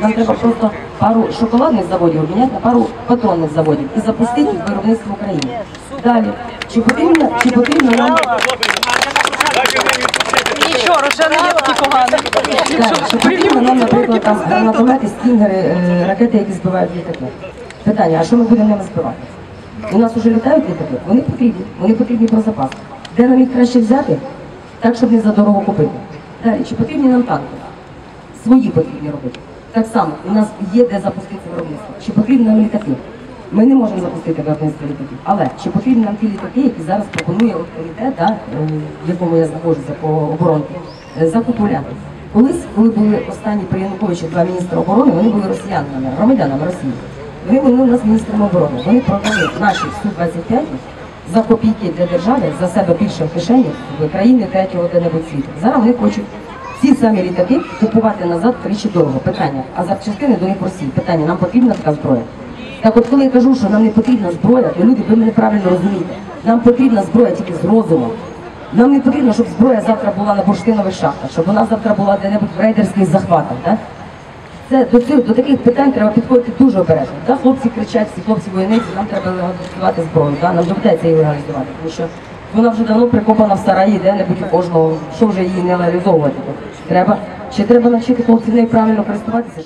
Нам треба просто пару шоколадних заводів обміняти на пару патронних заводів і запустити їх в виробництво в Україні. Далі, чи потрібно, чи потрібно нам Нічого. Так, чи потрібно нам, наприклад, там гранатомети, стінгери, е, ракети, які збивають літаки? Питання, а що ми будемо ними збивати? У нас вже літають літаки, вони потрібні, вони потрібні про запас. Де нам їх краще взяти, так, щоб не задорого купити? Далі, чи потрібні нам танки? Свої потрібні робити. Так само, у нас є де запустити виробництво. Чи потрібні нам літаки? Ми не можемо запустити виробництво літаків. Але чи потрібні нам ті літаки, які зараз пропонує комітет, да, е, в якому я знаходжуся по оборонці, е, закупуляти? Колись, коли були останні при Януковичі два міністри оборони, вони були росіянами, громадянами Росії. Вони були у нас міністрами оборони. Вони продали наші Су-25 за копійки для держави, за себе більше в кишені в країни третього де-небудь світу. Зараз вони хочуть ці самі літаки купувати назад тричі дорого. Питання. А запчастини до них Росії. Питання, нам потрібна така зброя. Так от коли я кажу, що нам не потрібна зброя, то люди, ви мене правильно розумієте. Нам потрібна зброя тільки з розумом. Нам не потрібно, щоб зброя завтра була на бурштинових шахтах, щоб вона завтра була де-небудь в рейдерських захватах. Так? Це до цих до таких питань треба підходити дуже обережно. Да, хлопці кричать, всі хлопці воєнниці, нам треба легалізувати зброю. Да? Нам доведеться її легалізувати, тому що вона вже давно прикопана в сараї, де-небудь у кожного, що вже її не реалізовувати. Треба ще треба навчити хлопців нею правильно користуватися.